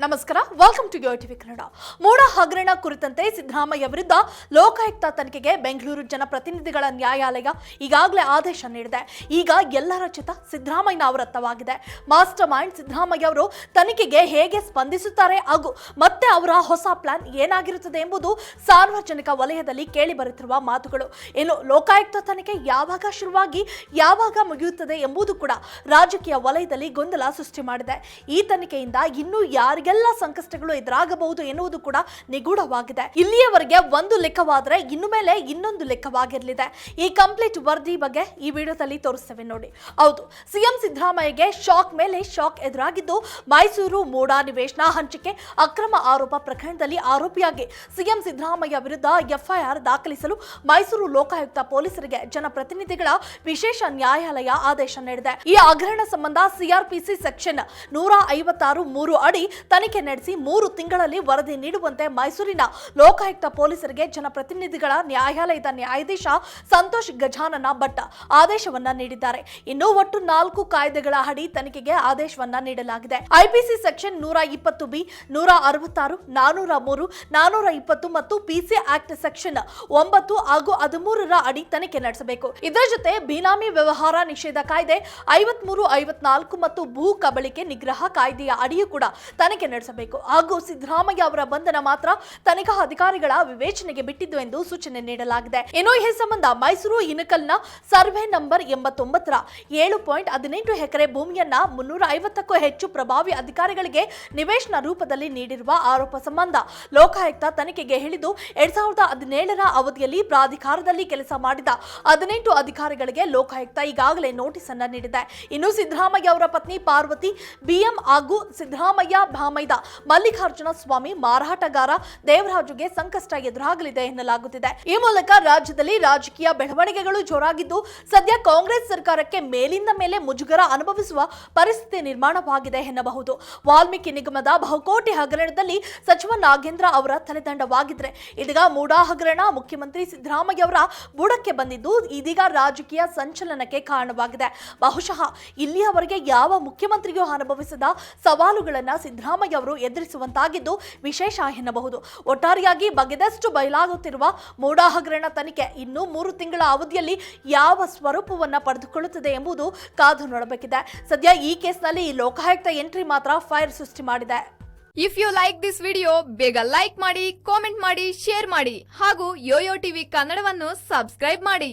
ನಮಸ್ಕಾರ welcome to TV Kannada ಮೋಡ ಹಗರಣ ಕುರಿತಂತೆ ಸಿದ್ದರಾಮಯ್ಯ ವಿರುದ್ಧ ಲೋಕಾಯುಕ್ತ ತನಿಖೆಗೆ ಬೆಂಗಳೂರು ಜನಪ್ರತಿನಿಧಿಗಳ ನ್ಯಾಯಾಲಯ ಈಗಾಗಲೇ ಆದೇಶ ನೀಡಿದೆ. ಈಗ ಎಲ್ಲರ ಚಿತ ಸಿದ್ದರಾಮಯ್ಯ ಅವರತ್ತವಾಗಿದೆ. ಮಾಸ್ಟರ್ ಮೈಂಡ್ ಸಿದ್ದರಾಮಯ್ಯ ಅವರು ತನಿಖೆಗೆ ಹೇಗೆ ಸ್ಪಂದಿಸುತ್ತಾರೆ ಹಾಗೂ ಮತ್ತೆ ಅವರ ಹೊಸ ಪ್ಲಾನ್ ಏನಾಗಿರುತ್ತದೆ ಎಂಬುದು ಸಾರ್ವಜನಿಕ ವಲಯದಲ್ಲಿ ಕೇಳಿ ಬರುತ್ತಿರುವ ಮಾತುಗಳು. ಇನ್ನು ಲೋಕಾಯುಕ್ತ ತನಿಖೆ ಯಾವಾಗ ಶುರುವಾಗಿ, ಯಾವಾಗ ಮುಗಿಯುತ್ತದೆ ಎಂಬುದು ಕೂಡ ರಾಜಕೀಯ ವಲಯದಲ್ಲಿ ಗೊಂದಲ ಸೃಷ್ಟಿ ಮಾಡಿದೆ. ಈ ತನಿಖೆಯಿಂದ ಇನ್ನೂ ಯಾರಿಗೆಲ್ಲ ಸಂಕಷ್ಟಗಳು ಎದುರಾಗಬಹುದು ಎನ್ನುವುದು ಕೂಡ ನಿಗೂಢವಾಗಿದೆ. ಇಲ್ಲಿಯವರೆಗೆ ಒಂದು ಲೆಕ್ಕವಾದರೆ ಇನ್ನು ಮೇಲೆ ಇನ್ನೊಂದು ಲೆಕ್ಕವಾಗಿರಲಿದೆ. ಈ ಕಂಪ್ಲೀಟ್ ವರದಿ ಬಗ್ಗೆ ಈ ವಿಡಿಯೋದಲ್ಲಿ ತೋರಿಸ್ತೇವೆ ನೋಡಿ. ಹೌದು, ಸಿಎಂ ಸಿದ್ದರಾಮಯ್ಯಗೆ ಶಾಕ್ ಮೇಲೆ ಶಾಕ್ ಎದುರಾಗಿದ್ದು ಮೈಸೂರು ಮೂಡಾ ನಿವೇಶನ ಹಂಚಿಕೆ ಅಕ್ರಮ ಆರೋಪ ಪ್ರಕರಣದಲ್ಲಿ ಆರೋಪಿಯಾಗಿ ಸಿಎಂ ಸಿದ್ದರಾಮಯ್ಯ ವಿರುದ್ಧ ಎಫ್ಐಆರ್ ದಾಖಲಿಸಲು ಮೈಸೂರು ಲೋಕಾಯುಕ್ತ ಪೊಲೀಸರಿಗೆ ಜನಪ್ರತಿನಿಧಿಗಳ ವಿಶೇಷ ನ್ಯಾಯಾಲಯ ಆದೇಶ ನೀಡಿದೆ. ಈ ಹಗರಣ ಸಂಬಂಧ ಸಿಆರ್ಪಿಸಿ ಸೆಕ್ಷನ್ ನೂರ ಐವತ್ತಾರು ಮೂರು ಅಡಿ ತನಿಖೆ ನಡೆಸಿ ಮೂರು ತಿಂಗಳಲ್ಲಿ ವರದಿ ನೀಡುವಂತೆ ಮೈಸೂರಿನ ಲೋಕಾಯುಕ್ತ ಪೊಲೀಸರಿಗೆ ಜನಪ್ರತಿನಿಧಿಗಳ ನ್ಯಾಯಾಲಯದ ನ್ಯಾಯಾಧೀಶ ಸಂತೋಷ್ ಗಜಾನನ ಭಟ್ ಆದೇಶವನ್ನ ನೀಡಿದ್ದಾರೆ. ಇನ್ನು ಒಟ್ಟು ನಾಲ್ಕು ಕಾಯ್ದೆಗಳ ಅಡಿ ತನಿಖೆಗೆ ಆದೇಶವನ್ನ ನೀಡಲಾಗಿದೆ. ಐಪಿಸಿ ಸೆಕ್ಷನ್ ನೂರ ಇಪ್ಪತ್ತು ಬಿ, ನೂರ ಅರವತ್ತಾರು, ನಾನೂರ ಮೂರು, ನಾನೂರ ಇಪ್ಪತ್ತು ಮತ್ತು ಪಿಸಿ ಆಕ್ಟ್ ಸೆಕ್ಷನ್ ಒಂಬತ್ತು ಹಾಗೂ ಹದಿಮೂರರ ಅಡಿ ತನಿಖೆ ನಡೆಸಬೇಕು. ಇದರ ಜೊತೆ ಬಿನಾಮಿ ವ್ಯವಹಾರ ನಿಷೇಧ ಕಾಯ್ದೆ ಐವತ್ಮೂರು, ಐವತ್ನಾಲ್ಕು ಮತ್ತು ಭೂ ಕಬಳಿಕೆ ನಿಗ್ರಹ ಕಾಯ್ದೆಯ ಅಡಿಯೂ ಕೂಡ ತನಿಖೆ ನಡೆಸಬೇಕು. ಹಾಗೂ ಸಿದ್ದರಾಮಯ್ಯ ಅವರ ಬಂಧನ ಮಾತ್ರ ತನಿಖಾ ಅಧಿಕಾರಿಗಳ ವಿವೇಚನೆಗೆ ಬಿಟ್ಟಿದ್ದು ಎಂದು ಸೂಚನೆ ನೀಡಲಾಗಿದೆ. ಇನ್ನು ಈ ಸಂಬಂಧ ಮೈಸೂರು ಇನಕಲ್ನ ಸರ್ವೆ ನಂಬರ್ ಎಂಬತ್ತೊಂಬತ್ತರ ಏಳು ಪಾಯಿಂಟ್ ಹದಿನೆಂಟು ಎಕರೆ ಭೂಮಿಯನ್ನ ಮುನ್ನೂರ ಐವತ್ತಕ್ಕೂ ಹೆಚ್ಚು ಪ್ರಭಾವಿ ಅಧಿಕಾರಿಗಳಿಗೆ ನಿವೇಶನ ರೂಪದಲ್ಲಿ ನೀಡಿರುವ ಆರೋಪ ಸಂಬಂಧ ಲೋಕಾಯುಕ್ತ ತನಿಖೆಗೆ ಹೇಳಿದ್ದು ಎರಡ್ ಸಾವಿರದ ಹದಿನೇಳರ ಅವಧಿಯಲ್ಲಿ ಪ್ರಾಧಿಕಾರದಲ್ಲಿ ಕೆಲಸ ಮಾಡಿದ ಹದಿನೆಂಟು ಅಧಿಕಾರಿಗಳಿಗೆ ಲೋಕಾಯುಕ್ತ ಈಗಾಗಲೇ ನೋಟಿಸ್ ಅನ್ನ ನೀಡಿದೆ. ಇನ್ನು ಸಿದ್ದರಾಮಯ್ಯ ಅವರ ಪತ್ನಿ ಪಾರ್ವತಿ, ಬಿಎಂ ಹಾಗೂ ಸಿದ್ದರಾಮಯ್ಯ ಭಾಮೈದ ಮಲ್ಲಿಕಾರ್ಜುನ ಸ್ವಾಮಿ ಮಾರಾಟಗಾರ ದೇವರಾಜುಗೆ ಸಂಕಷ್ಟ ಎದುರಾಗಲಿದೆ ಎನ್ನಲಾಗುತ್ತಿದೆ. ಈ ಮೂಲಕ ರಾಜ್ಯದಲ್ಲಿ ರಾಜಕೀಯ ಬೆಳವಣಿಗೆಗಳು ಜೋರಾಗಿದ್ದು, ಸದ್ಯ ಕಾಂಗ್ರೆಸ್ ಸರ್ಕಾರಕ್ಕೆ ಮೇಲಿಂದ ಮೇಲೆ ಮುಜುಗರ ಅನುಭವಿಸುವ ಪರಿಸ್ಥಿತಿ ನಿರ್ಮಾಣವಾಗಿದೆ ಎನ್ನಬಹುದು. ವಾಲ್ಮೀಕಿ ನಿಗಮದ ಬಹುಕೋಟಿ ಹಗರಣದಲ್ಲಿ ಸಚಿವ ನಾಗೇಂದ್ರ ಅವರ ತಲೆದಂಡವಾಗಿದ್ರೆ, ಇದೀಗ ಮೂಡಾ ಹಗರಣ ಮುಖ್ಯಮಂತ್ರಿ ಸಿದ್ದರಾಮಯ್ಯ ಅವರ ಬುಡಕ್ಕೆ ಬಂದಿದ್ದು, ಇದೀಗ ರಾಜಕೀಯ ಸಂಚಲನಕ್ಕೆ ಕಾರಣವಾಗಿದೆ. ಬಹುಶಃ ಇಲ್ಲಿಯವರೆಗೆ ಯಾವ ಮುಖ್ಯಮಂತ್ರಿಗೂ ಅನುಭವಿಸದ ಸವಾಲುಗಳನ್ನ ಸಿದ್ದರಾಮಯ್ಯ ಅವರು ಎದುರಿಸುವಂತಾಗಿದ್ದು ವಿಶೇಷ ಎನ್ನಬಹುದು. ಒಟ್ಟಾರೆಯಾಗಿ ಬಗೆದಷ್ಟು ಬಯಲಾಗುತ್ತಿರುವ ಮೂಡಾ ಹಗರಣ ತನಿಖೆ ಇನ್ನೂ ಮೂರು ತಿಂಗಳ ಅವಧಿಯಲ್ಲಿ ಯಾವ ಸ್ವರೂಪವನ್ನು ಪಡೆದುಕೊಳ್ಳುತ್ತದೆ ಎಂಬುದು ಕಾದು ನೋಡಬೇಕಿದೆ. ಸದ್ಯ ಈ ಕೇಸ್ನಲ್ಲಿ ಲೋಕಾಯುಕ್ತ ಎಂಟ್ರಿ ಮಾತ್ರ ಫೈರ್ ಸೃಷ್ಟಿ ಮಾಡಿದೆ. If you like this video ಬೇಗ ಲೈಕ್ ಮಾಡಿ ಕಾಮೆಂಟ್ ಮಾಡಿ ಶೇರ್ ಮಾಡಿ ಹಾಗೂ ಯೋಯೋ ಟಿವಿ ಕನ್ನಡವನ್ನು ಸಬ್ಸ್ಕ್ರೈಬ್ ಮಾಡಿ.